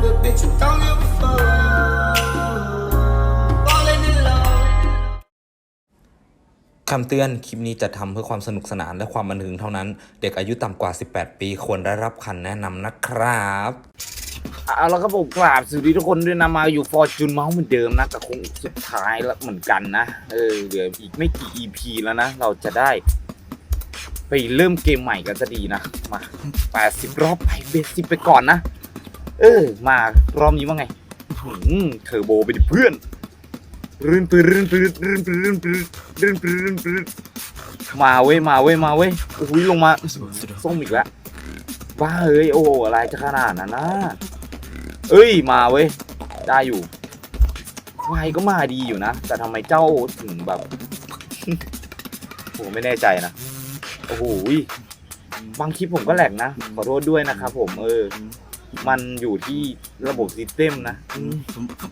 type of bitch who don't give a fuck. Falling in love. คำเตือน คลิปนี้จะทำเพื่อความสนุกสนานและความบันเทิงเท่านั้น เด็กอายุต่ำกว่า 18 ปีควรได้รับคำแนะนำนะครับ เอาแล้วก็ผมกราบสวัสดีทุกคนด้วยนะมาอยู่ฟอร์จูนเมาส์เหมือนเดิมนะแต่คงสุดท้ายแล้วเหมือนกันนะ เออเหลืออีกไม่กี่ EP แล้วนะ เราจะได้ ไปเริ่มเกมใหม่กันจะดีนะ มา 80 รอบไปเบสิบไปก่อนนะ เออ มารอบนี้ว่าไงหืมเทอร์โบไปดิเพื่อนรื่นปืนรื่นปืนรื่นปืนรื่นปืนรื่นปืนรื่นปืนมาเว้ยมาเว้ยมาเว้ยโอ้ยลงมาส้มอีกแล้วบ้าเอ้ยโอ้อะไรจะขนาดนั้นนะเอ้ยมาเว้ยได้อยู่ควายก็มาดีอยู่นะ แต่ทำไมเจ้าถึงแบบผมไม่แน่ใจนะโอ้โหยบางคลิปผมก็แหลกนะขอโทษด้วยนะครับผมเออ มันอยู่ที่ระบบซิสเต็มนะอืม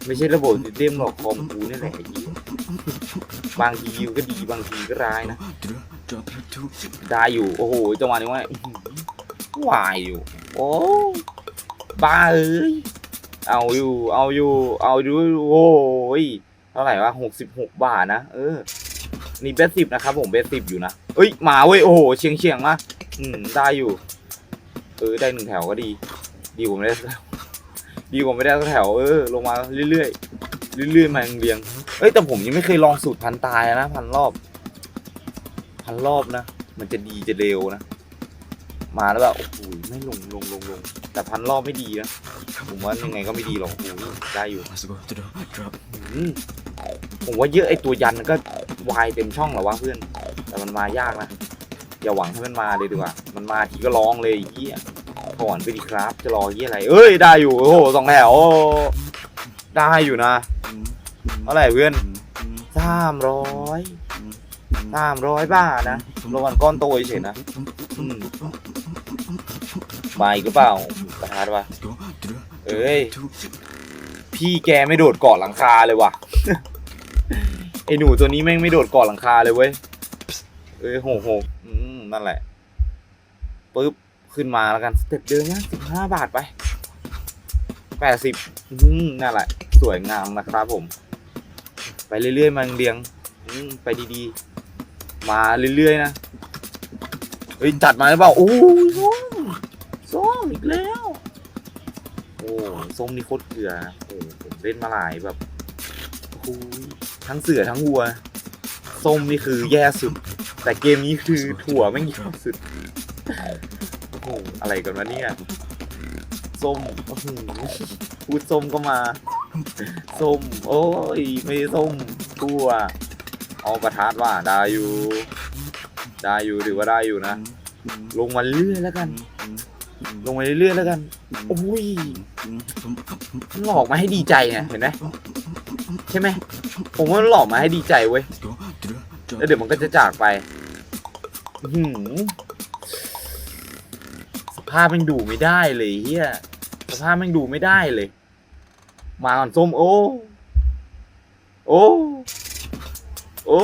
ไม่ใช่ระบบซิสเต็มหรอกคอมกูนี่แหละไอ้เหี้ยบางทีก็ดีบางทีก็ร้ายนะ ได้อยู่ โอ้โหจังหวะนี้ว่าอื้อหือวายอยู่ โอ้บ้าเอ้ยเอาอยู่ เอาอยู่ เอาอยู่โอ้ยเท่าไหร่วะหกสิบหกบาทนะเออ นี่เบสสิบนะครับผมเบสสิบอยู่นะเอ้ยมาเว้ยโอ้โหเฉียงเฉียงมาอืมได้อยู่ เออได้หนึ่งแถวก็ดี ดีกว่าไม่ได้สักแถวดีกว่าไม่ได้สักแถวเออลงมาเรื่อยๆเรื่อยๆมาเรียงๆเอ้ยแต่ผมยังไม่เคยลองสูตรพันตายนะพันรอบ พันรอบนะมันจะดีจะเร็วนะมาแล้วแบบโอ้โหไม่ลงลงลงลงแต่พันรอบไม่ดีนะผมว่ายังไงก็ไม่ดีหรอกโอ้โหได้อยู่อืมผมว่าเยอะไอตัวยันมันก็วายเต็มช่องเหรอวะเพื่อน แต่มันมายากนะอย่าหวังให้มันมาเลยดีกว่า มันมาทีก็ร้องเลยไอ้เหี้ย ก่อนไปดีครับ จะรอเหี้ยอะไร เอ้ยได้อยู่โอ้โหสองแถวโอ้ได้อยู่นะเท่าไหร่เพื่อนสามร้อยสามร้อยบาทนะรางวัลก้อนโตเฉยนะมาอีกหรือเปล่าประธานปะเอ้ย พี่แกไม่โดดเกาะหลังคาเลยว่ะไอหนูตัวนี้แม่งไม่โดดเกาะหลังคาเลยเว้ย เอ้ยโหโหนั่นแหละปึ๊บ ขึ้นมาแล้วกันสเต็ปเดิมนะสิบห้าบาทไปแปดสิบนั่นแหละ สวยงามนะครับผม ไปเรื่อยๆมาเรียงไปดีๆ มาเรื่อยๆนะเฮ้ยจัดมาหรือเปล่าโอ้ยส้มส้มอีกแล้ว โอ้ส้มนี่โคตรเกลือนะโอ้ผมเล่นมาหลายแบบทั้งเสือทั้งวัวส้มนี่คือแย่สุด แต่เกมนี้คือถั่วแม่งแย่สุด อะไรกันวะเนี่ยส้มพูดส้มก็มาส้ม โอ้ย ไม่ส้มทั่วเอาประทัดว่าได้อยู่ ได้อยู่ถือว่าได้อยู่นะ ลงมาเรื่อยแล้วกัน ลงมาเรื่อยแล้วกันโอ้ยหลอกมาให้ดีใจไงเห็นไหมใช่ไหมผมว่าหลอกมาให้ดีใจเว้ยแล้วเดี๋ยวมันก็จะจากไปหือส ภาพแมันดูไม่ได้เลยเฮียสภาพแมันดูไม่ได้เลย มาก่อนส้มโอ้ โอ้ โอ้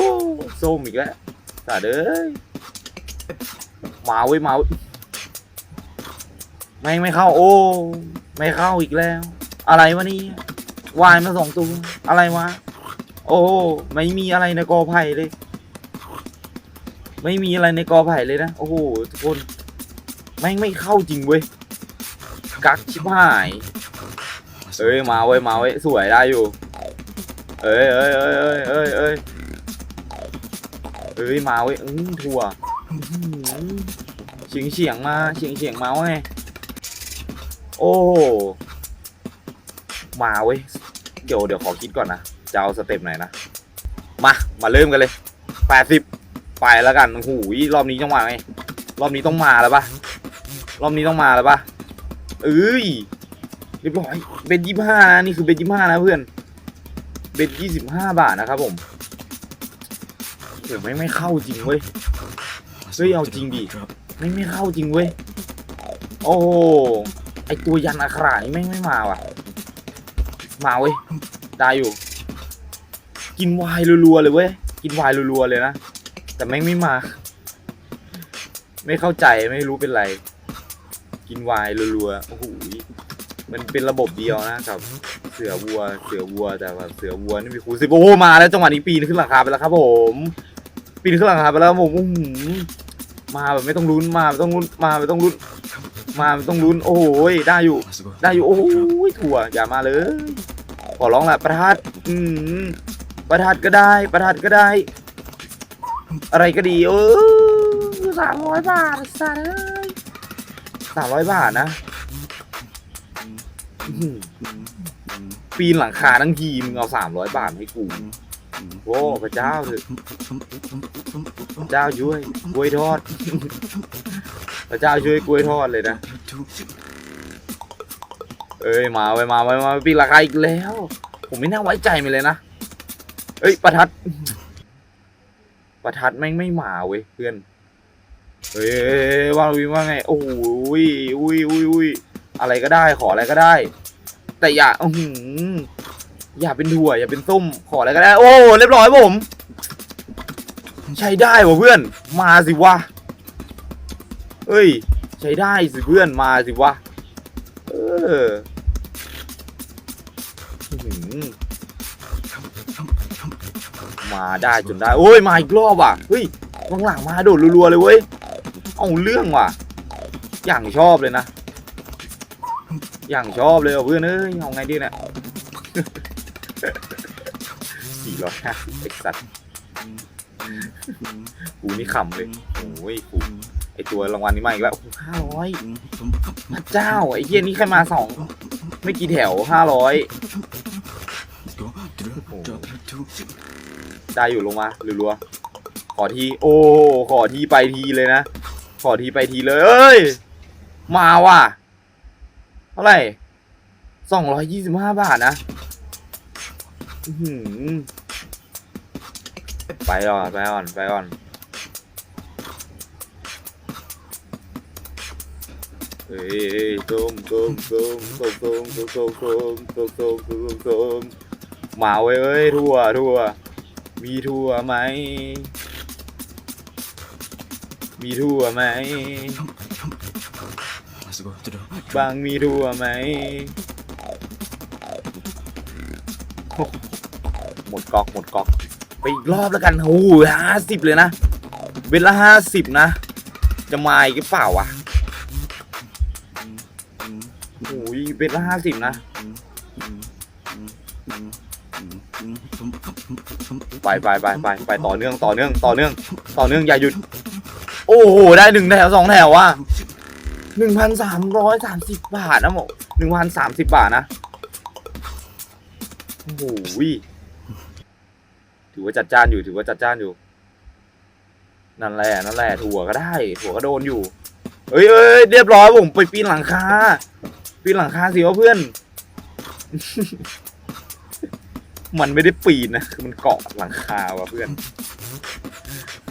ส้มอีกแล้วตาเด้ยมาเว้ยมาว้ยไม่ไม่เข้าโอ้ ไม่เข้าอีกแล้ว อะไรวะนี่วายมาสองตัวอะไรวะโอ้ไม่มีอะไรในกอไผ่เลย ไม่มีอะไรในกอไผ่เลยนะ โอ้โหทุกคน ม่งไม่เข้าจริงเว้ย กักชิบหาย เอ้ยมาเว้ยมาเว้ยสวยได้อยู่ เอ้ยเอ้ยเอ้ยเอ้ยเอ้ยเอ้ยเอ้ยมาเว้ยอืมถั่วเฉียงเฉียงมาเฉียงเฉียงมาเว้ยโอ้มาเว้ยเดี๋ยวเดี๋ยวขอคิดก่อนนะจะเอาสเต็ปไหนนะมามาเริ่มกันเลยแปดสิบไปแล้วกันโอ้โหรอบนี้จังหวะไงรอบนี้ต้องมาแล้วปะ รอบนี้ต้องมาแล้วปะเอ้ยเรียบร้อยเบ็ดยี่ห้านี่คือเบ็ดยี่ห้านะเพื่อนเบ็ดยี่สิบห้าบาทนะครับผมเดี๋ยวไม่ไม่เข้าจริงเว้ยเฮ้ยเอาจริงดิไม่ไม่เข้าจริงเว้ยโอ้ไอตัวยันอัครานี่แม่ไม่มาว่ะ มาเว้ยได้อยู่ กินวายรัวๆเลยเว้ยกินวายรัวๆเลยนะแต่แม่งไม่มา ไม่เข้าใจไม่รู้เป็นไร กินวายรัวๆ โอ้โหมันเป็นระบบเดียวนะกับเสือวัว เสือวัวแต่แบบเสือวัวนี่มีคูณสิบโอ้มาแล้วจังหวะนี้ปีนขึ้นหลังคาไปแล้วครับผม ปีนขึ้นหลังคาไปแล้วผมอื้อหือมาแบบไม่ต้องลุ้นมาไม่ต้องลุ้นมาไม่ต้องลุ้นมาไม่ต้องลุ้นโอ้โหได้อยู่ ได้อยู่โอ้ยถั่วอย่ามาเลย ขอร้องแหละประทัดอืมประทัดก็ได้ ประทัดก็ได้ อะไรก็ดีเออสามร้อยบาทสัตว์ สามร้อยบาทนะอื้อหือปีนหลังคาทั้งทีมึงเอาสามร้อยบาทให้กูโอ้พระเจ้าเถอะพระเจ้าช่วยกล้วยทอด พระเจ้าช่วยกล้วยทอดเลยนะ เอ้ยมาไว้มาไว้มาปีนราคาอีกแล้ว ผมไม่น่าไว้ใจมันเลยนะ เอ้ยประทัด ประทัดแม่งไม่มาเว้ยเพื่อน เฮ้ยว่าวิว่าไง โอ้ยอุ้ยอุ้ยอุ้ยอะไรก็ได้ขออะไรก็ได้ แต่อย่าอืออย่าเป็นถั่วอย่าเป็นส้มขออะไรก็ได้ โอ้เรียบร้อยผม ใช้ได้วะเพื่อน มาสิวะเอ้ย ใช้ได้สิเพื่อนมาสิวะเออหือมาได้จนได้ โอ้ยมาอีกรอบอะเฮ้ยข้างหลังมาโดดรัวๆเลยเว้ย เอาเรื่องว่ะ อย่างชอบเลยนะ อย่างชอบเลยเพื่อนเอ้ยเอาไงดีเนี่ยสี่ร้อยห้าสิบเอ็กซัตกูนี่ขำเลยโอ้ยกูไอตัวรางวัลนี้มาอีกแล้วห้าร้อยพระเจ้า ไอเฮียนี่แค่มาสองไม่กี่แถวห้าร้อยได้อยู่ลงมารัวๆขอที โอ้ ขอทีไปทีเลยนะ ขอทีไปทีเลยเอ้ย มาว่ะ เท่าไหร่สองร้อยยี่สิบห้าบาทนะไปก่อนไปก่อนไปก่อนเฮ้ยส้มส้มส้มส้มส้มส้มส้มส้มส้มส้มส้มส้มมาเว้ยเอ้ยทั่วทั่วมีทั่วไหม มีทั่วไหมบางมีทั่วไหมหมดก๊อกหมดก๊อก ไปอีกรอบแล้วกันโอ้โหห้าสิบเลยนะ เวลาห้าสิบนะ จะมาอีกหรือเปล่าวะโอ้ยเป็นละห้าสิบนะ ไปไปไปไปไปต่อเนื่องต่อเนื่องต่อเนื่อง ต่อเนื่องอย่าหยุด โอ้โห ได้หนึ่งแถวสองแถวว่ะหนึ่งพันสามร้อยสามสิบบาทนะหมหนึ่งพันสามสิบบาทนะ โอ้โหถือว่าจัดจ้านอยู่ ถือว่าจัดจ้านอยู่ นั่นแหละ นั่นแหละ ถั่วก็ได้ ถั่วก็โดนอยู่ เอ้ยเอ้ยเรียบร้อยผมไปปีนหลังคา ปีนหลังคาสิวะเพื่อน มันไม่ได้ปีนนะ คือมันเกาะหลังคาว่ะเพื่อน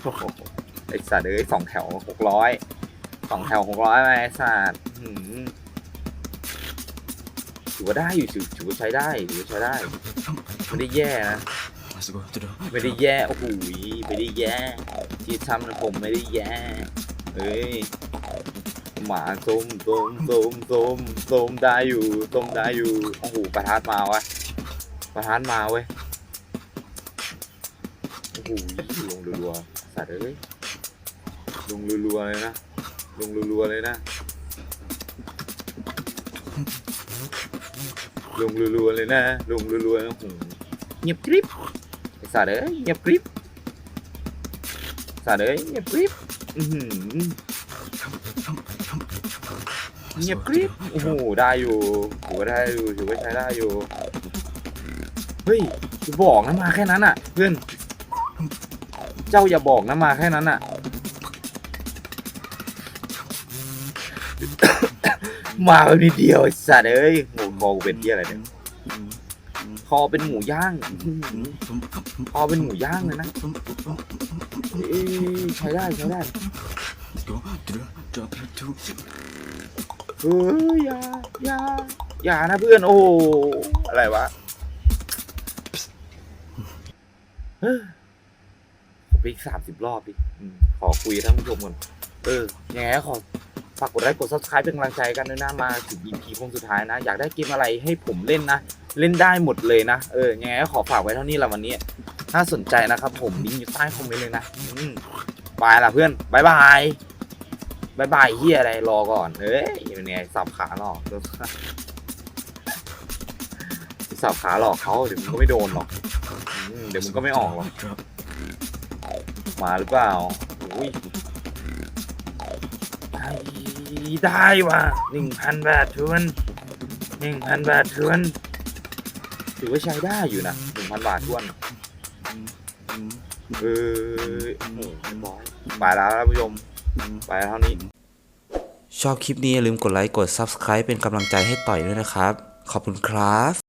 โอ้โห ไอ้สัตว์เอ้ยสองแถวหกร้อยสองแถวหกร้อยไอ้สัตว์หืมถือว่าได้อยู่ถือถือว่าใช้ได้ถือว่าใช้ได้ไม่ได้แย่นะไม่ได้แย่โอ้โหไม่ได้แย่ ที่ทำนะผมไม่ได้แย่เฮ้ยหมาส้มส้มส้มส้มส้มได้อยู่ส้มได้อยู่โอ้โหประทัดมาวะประทัดมาเว้ยโอ้โหลงรัวๆสัตว์เอ้ย ลงรัวๆเลยนะ ลงรัวๆเลยนะ ลงรัวๆเลยนะ ลงรัวๆนะโอ้โหเงียบกริบไอ้สัตว์เอ้ยเงียบกริบสัตว์เอ้ยเงียบกริบอือหือเงียบกริบโอ้โหได้อยู่ถือว่าได้อยู่ถือว่าใช้ได้อยู่ เฮ้ยอย่าบอกนะมาแค่นั้นอะ เพื่อน เจ้าอย่าบอกนะมาแค่นั้นอะ มาแบบนิดเดียวไอ้สัตว์เอ้ยหมูคอกูเป็นที่อะไรเนี่ยคอเป็นหมูย่างคอเป็นหมูย่างเลยนะเอ้ยใช้ได้ใช้ได้เฮ้ยอย่าอย่าอย่านะเพื่อนโอ้อะไรวะเฮ้ยขอไปอีกสามสิบรอบดิขอคุยกับท่านผู้ชมก่อนเออยังไงขอ ฝากกดไลค์กด subscribe เป็นกำลังใจกันด้วยนะมาถึง EP คงสุดท้ายนะ อยากได้เกมอะไรให้ผมเล่นนะ เล่นได้หมดเลยนะ เออยังไงก็ขอฝากไว้เท่านี้ละวันนี้ถ้าสนใจนะครับผมลิงก์อยู่ใต้คอมเมนต์เลยนะอืมไปละเพื่อนบายบายบายบายเฮียอะไรรอก่อนเฮ้ยเป็นไงสับขาหรอกสับขาหลอกเขาเดี๋ยวมึงก็ไม่โดนหรอกอืมเดี๋ยวมึงก็ไม่ออกหรอกมาหรือเปล่าอุ้ย ได้ว่ะหนึ่งพันบาททวนหนึ่งพันบาททวนถือว่าใช้ได้อยู่นะหนึ่งพันบาททวนเออโอ้โหเรียบร้อยไปแล้วท่านผู้ชมไปเท่านี้ ชอบคลิปนี้อย่าลืมกดไลค์กด Subscribe เป็นกำลังใจให้ต่อยด้วยนะครับ ขอบคุณครับ